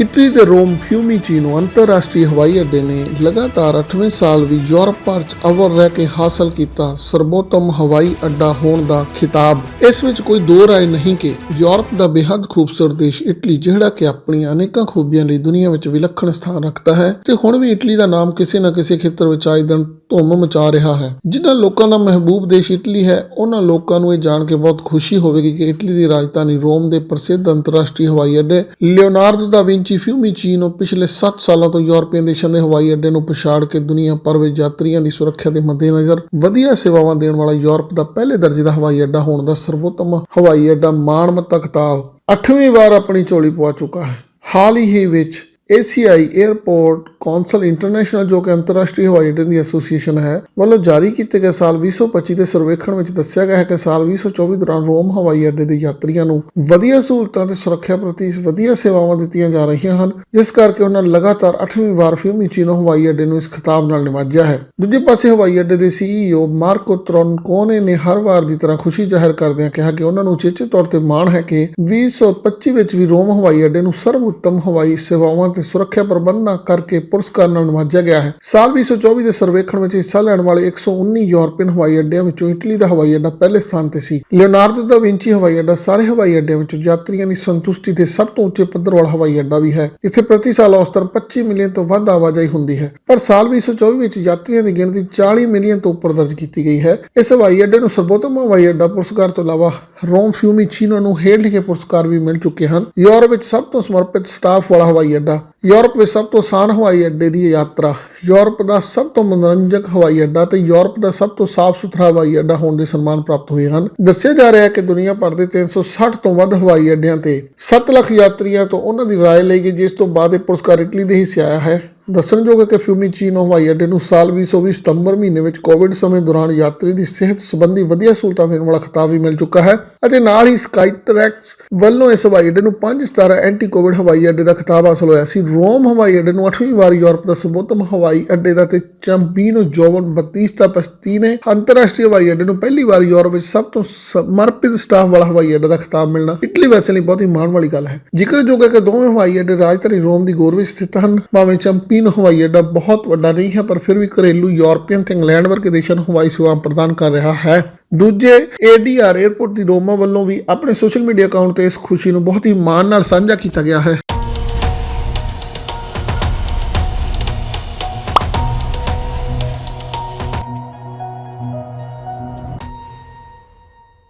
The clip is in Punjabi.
ਇਟਲੀ ਦੇ ਰੋਮ ਫਿਊਮੀਚੀਨੋ ਅੰਤਰਰਾਸ਼ਟਰੀ ਹਵਾਈ ਅੱਡੇ ਨੇ ਲਗਾਤਾਰ 8ਵੇਂ ਸਾਲ ਵੀ ਯੂਰਪ ਭਰ 'ਚ ਅਵਰ ਰਹਿ ਕੇ ਹਾਸਲ ਕੀਤਾ ਸਰਬੋਤਮ ਹਵਾਈ ਅੱਡਾ ਹੋਣ ਦਾ ਖਿਤਾਬ। ਇਸ ਵਿੱਚ ਕੋਈ ਦੋ ਰਾਏ ਨਹੀਂ ਕਿ ਯੂਰਪ ਦਾ ਬੇਹੱਦ ਖੂਬਸੂਰਤ ਦੇਸ਼ ਇਟਲੀ, ਜਿਹੜਾ ਕਿ ਆਪਣੀਆਂ ਅਨੇਕਾਂ ਖੂਬੀਆਂ ਲਈ ਦੁਨੀਆ ਵਿੱਚ ਵਿਲੱਖਣ ਸਥਾਨ ਰੱਖਦਾ ਹੈ, ਤੇ ਹੁਣ ਵੀ ਇਟਲੀ ਦਾ ਨਾਮ ਕਿਸੇ ਨਾ ਕਿਸੇ ਖੇਤਰ ਵਿੱਚ ਆਏ ਦਿਨ ਧੁੰਮ ਮਚਾ ਰਿਹਾ ਹੈ। ਜਿਨ੍ਹਾਂ ਲੋਕਾਂ ਦਾ ਮਹਿਬੂਬ ਦੇਸ਼ ਇਟਲੀ ਹੈ, ਉਹਨਾਂ ਲੋਕਾਂ ਨੂੰ ਇਹ ਜਾਣ ਕੇ ਬਹੁਤ ਖੁਸ਼ੀ ਹੋਵੇਗੀ ਕਿ ਇਟਲੀ ਦੀ ਰਾਜਧਾਨੀ ਰੋਮ ਦੇ ਪ੍ਰਸਿੱਧ ਅੰਤਰਰਾਸ਼ਟਰੀ ਹਵਾਈ ਅੱਡੇ ਲਿਓਨਾਰਡੋ ਦਾ ਵਿੰਚੀ ਫਿਊਮੀਚੀਨੋ ਪਿਛਲੇ 7 ਸਾਲਾਂ ਤੋਂ ਯੂਰਪੀਅਨ ਦੇਸ਼ਾਂ ਦੇ ਹਵਾਈ ਅੱਡੇ ਨੂੰ ਪਛਾੜ ਕੇ ਦੁਨੀਆ ਭਰ ਵਿੱਚ ਯਾਤਰੀਆਂ ਦੀ ਸੁਰੱਖਿਆ ਦੇ ਮੱਦੇਨਜ਼ਰ ਵਧੀਆ ਸੇਵਾਵਾਂ ਦੇਣ ਵਾਲਾ ਯੂਰਪ ਦਾ ਪਹਿਲੇ ਦਰਜੇ ਦਾ ਹਵਾਈ ਅੱਡਾ ਹੋਣ ਦਾ ਸਰਵੋਤਮ ਹਵਾਈ ਅੱਡਾ ਮਾਣਮੱਤਾ ਖਿਤਾਬ 8ਵੀਂ ਵਾਰ ਆਪਣੀ ਝੋਲੀ ਪਵਾ ਚੁੱਕਾ ਹੈ। ਹਾਲ ਹੀ ਵਿੱਚ ACI 에ਅਰਪੋਰਟ ਕੌਂਸਲ ਇੰਟਰਨੈਸ਼ਨਲ ਜੋ ਕਿ ਅੰਤਰਰਾਸ਼ਟਰੀ ਹਵਾਈ ਅੱਡੇ ਦੀ ਐਸੋਸੀਏਸ਼ਨ ਹੈ, ਵੱਲੋਂ ਜਾਰੀ ਕੀਤੇ ਗਏ ਸਾਲ 2025 ਦੇ ਸਰਵੇਖਣ ਵਿੱਚ ਦੱਸਿਆ ਗਿਆ ਹੈ ਕਿ ਸਾਲ 2024 ਦੌਰਾਨ ਰੋਮ ਹਵਾਈ ਅੱਡੇ ਦੇ ਯਾਤਰੀਆਂ ਨੂੰ ਵਧੀਆ ਸਹੂਲਤਾਂ ਤੇ ਸੁਰੱਖਿਆ ਪ੍ਰਤੀ ਵਧੀਆ ਸੇਵਾਵਾਂ ਦਿੱਤੀਆਂ ਜਾ ਰਹੀਆਂ ਹਨ, ਜਿਸ ਕਰਕੇ ਉਹਨਾਂ ਲਗਾਤਾਰ 8ਵੀਂ ਵਾਰ ਫਿਊਮੀਚੀਨੋ ਹਵਾਈ ਅੱਡੇ ਨੂੰ ਇਸ ਖਿਤਾਬ ਨਾਲ ਨਿਵਾਜਿਆ ਹੈ। ਦੂਜੇ ਪਾਸੇ ਹਵਾਈ ਅੱਡੇ ਦੇ ਸੀਈਓ ਮਾਰਕੋ ਤਰੋਨਕੋਨੇ ਨੇ ਹਰ ਵਾਰ ਦੀ ਤਰ੍ਹਾਂ ਖੁਸ਼ੀ ਜ਼ਾਹਿਰ ਕਰਦਿਆਂ ਕਿਹਾ ਕਿ ਉਹਨਾਂ ਨੂੰ ਉਚੇਚੇ ਤੌਰ ਤੇ ਮਾਣ ਹੈ ਕਿ 2025 ਵਿੱਚ ਵੀ ਰੋਮ ਹਵਾਈ ਅੱਡੇ ਨੂੰ ਸਰਵਉੱਤਮ ਹਵਾਈ ਸੇਵਾਵਾਂ ਤੇ ਸੁਰੱਖਿਆ ਪ੍ਰਬੰਧਾਂ ਕਰਕੇ ਪੁਰਸਕਾਰ ਨਾਲ ਨਿਵਾਜਿਆ ਗਿਆ ਹੈ। ਸਾਲ 2024 ਦੇ ਸਰਵੇਖਣ ਵਿੱਚ ਹਿੱਸਾ ਲੈਣ ਵਾਲੇ 119 ਯੂਰਪੀਅਨ ਹਵਾਈ ਅੱਡਿਆਂ ਵਿੱਚੋਂ ਇਟਲੀ ਦਾ ਹਵਾਈ ਅੱਡਾ ਪਹਿਲੇ ਸਥਾਨ ਤੇ ਸੀ। ਲਿਓਨਾਰਡੋ ਦਾ ਵਿੰਚੀ ਹਵਾਈ ਅੱਡਾ ਸਾਰੇ ਹਵਾਈ ਅੱਡਿਆਂ ਵਿੱਚੋਂ ਯਾਤਰੀਆਂ ਦੀ ਸੰਤੁਸ਼ਟੀ ਦੇ ਸਭ ਤੋਂ ਉੱਚੇ ਪੱਧਰ ਵਾਲਾ ਹਵਾਈ ਅੱਡਾ ਵੀ ਹੈ। ਇੱਥੇ ਪ੍ਰਤੀ ਸਾਲ ਔਸਤਨ 25 ਮਿਲੀਅਨ ਤੋਂ ਵੱਧ ਆਵਾਜਾਈ ਹੁੰਦੀ ਹੈ। ਪਰ ਸਾਲ 2024 ਵਿੱਚ ਯਾਤਰੀਆਂ ਦੀ ਗਿਣਤੀ 40 ਮਿਲੀਅਨ ਤੋਂ ਉੱਪਰ ਦਰਜ ਕੀਤੀ ਗਈ ਹੈ। ਇਸ ਹਵਾਈ ਅੱਡੇ ਨੂੰ ਸਰਬੋਤਮ ਹਵਾਈ ਅੱਡਾ ਪੁਰਸਕਾਰ ਤੋਂ ਇਲਾਵਾ ਰੋਮ ਫਿਊਮੀਚੀਨੋ ਨੂੰ ਹੇਠ ਲਿਖੇ ਪੁਰਸਕਾਰ ਵੀ ਮਿਲ ਚੁੱਕੇ ਹਨ। ਯੂਰਪ ਵਿੱਚ ਸਭ ਤੋਂ ਸਮਰਪਿਤ ਸਟਾਫ ਵਾਲਾ ਹਵਾਈ ਅੱਡਾ। ਯੂਰਪ ਵਿੱਚ ਸਭ ਤੋਂ ਆਸਾਨ ਹਵਾਈ ਅੱਡੇ ਦੀ ਯਾਤਰਾ। ਯੂਰਪ ਦਾ ਸਭ ਤੋਂ ਮਨੋਰੰਜਕ ਹਵਾਈ ਅੱਡਾ ਤੇ ਯੂਰਪ ਦਾ ਸਭ ਤੋਂ ਸਾਫ਼ ਸੁਥਰਾ ਹਵਾਈ ਅੱਡਾ ਹੋਣ ਦੇ ਸਨਮਾਨ ਪ੍ਰਾਪਤ ਹੋਏ ਹਨ। ਦੱਸਿਆ ਜਾ ਰਿਹਾ ਹੈ ਕਿ ਦੁਨੀਆ ਭਰ ਦੇ 360 ਤੋਂ ਵੱਧ ਹਵਾਈ ਅੱਡਿਆਂ ਤੇ 7 ਲੱਖ ਯਾਤਰੀਆਂ ਤੋਂ ਉਹਨਾਂ ਦੀ ਰਾਏ ਲਈ ਗਈ, ਜਿਸ ਤੋਂ ਬਾਅਦ ਇਹ ਪੁਰਸਕਾਰ ਇਟਲੀ ਦੇ ਹਿੱਸੇ ਆਇਆ ਹੈ। ਦੱਸਣਯੋਗ ਹੈ ਕਿ ਫਿਊਮੀ ਚੀਨ ਹਵਾਈ ਅੱਡੇ ਨੂੰ ਸਾਲ 2020 ਸਤੰਬਰ ਮਹੀਨੇ ਵਿੱਚ ਕੋਵਿਡ ਸਮੇਂ ਦੌਰਾਨ ਯਾਤਰੀ ਦੀ ਸਿਹਤ ਸੰਬੰਧੀ ਵਧੀਆ ਸਹੂਲਤਾਂ ਦੇਣ ਵਾਲਾ ਖਿਤਾਬ ਵੀ ਮਿਲ ਚੁੱਕਾ ਹੈ ਅਤੇ ਨਾਲ ਹੀ ਸਕਾਈਟਰੈਕਸ ਵੱਲੋਂ ਇਸ ਹਵਾਈ ਅੱਡੇ ਨੂੰ 5 ਸਟਾਰ ਐਂਟੀ ਕੋਵਿਡ ਹਵਾਈ ਅੱਡੇ ਦਾ ਖਿਤਾਬ ਹਾਸਲ ਹੋਇਆ ਸੀ। ਰੋਮ ਹਵਾਈ ਅੱਡੇ ਨੂੰ 8ਵੀਂ ਵਾਰ ਯੂਰਪ ਦਾ ਸਰਵੋਤਮ ਹਵਾਈ ਅੱਡੇ ਦਾ ਤੇ ਚੰਪੀਨੋ ਜੋਵਨ ਬਤੀਸਤਾ ਪਸਤੀ ਨੇ ਅੰਤਰਰਾਸ਼ਟਰੀ ਹਵਾਈ ਅੱਡੇ ਨੂੰ ਪਹਿਲੀ ਵਾਰ ਯੂਰਪ ਵਿੱਚ ਸਭ ਤੋਂ ਸਮਰਪਿਤ ਸਟਾਫ ਵਾਲਾ ਹਵਾਈ ਅੱਡਾ ਦਾ ਖਿਤਾਬ ਮਿਲਣਾ ਇਟਲੀ ਵੈਸੇ ਲਈ ਬਹੁਤ ਹੀ ਮਾਣ ਵਾਲੀ ਗੱਲ ਹੈ। ਜ਼ਿਕਰਯੋਗ ਹੈ ਕਿ ਦੋਵੇਂ ਹਵਾਈ ਅੱਡੇ ਰਾਜਧਾਨੀ ਰੋਮ ਦੀ ਗੌਰ ਵਿੱਚ ਸਥਿਤ ਹਨ। ਭਾਵੇਂ ਚੰਪੀਨੋ ਹਵਾਈ ਅੱਡਾ ਬਹੁਤ ਵੱਡਾ ਨਹੀਂ ਹੈ, ਪਰ ਫਿਰ ਵੀ ਘਰੇਲੂ ਯੂਰਪੀਅਨ ਤੇ ਇੰਗਲੈਂਡ ਵਰਗੇ ਦੇਸ਼ਾਂ ਨੂੰ ਹਵਾਈ ਸੇਵਾ ਪ੍ਰਦਾਨ ਕਰ ਰਿਹਾ ਹੈ। ਦੂਜੇ ADR 에ਅਰਪੋਰਟ ਦੀ ਰੋਮਾ ਵੱਲੋਂ ਵੀ ਆਪਣੇ ਸੋਸ਼ਲ ਮੀਡੀਆ ਅਕਾਊਂਟ ਤੇ ਇਸ ਖੁਸ਼ੀ ਨੂੰ ਬਹੁਤ ਹੀ ਮਾਣ ਨਾਲ ਸਾਂਝਾ ਕੀਤਾ ਗਿਆ ਹੈ।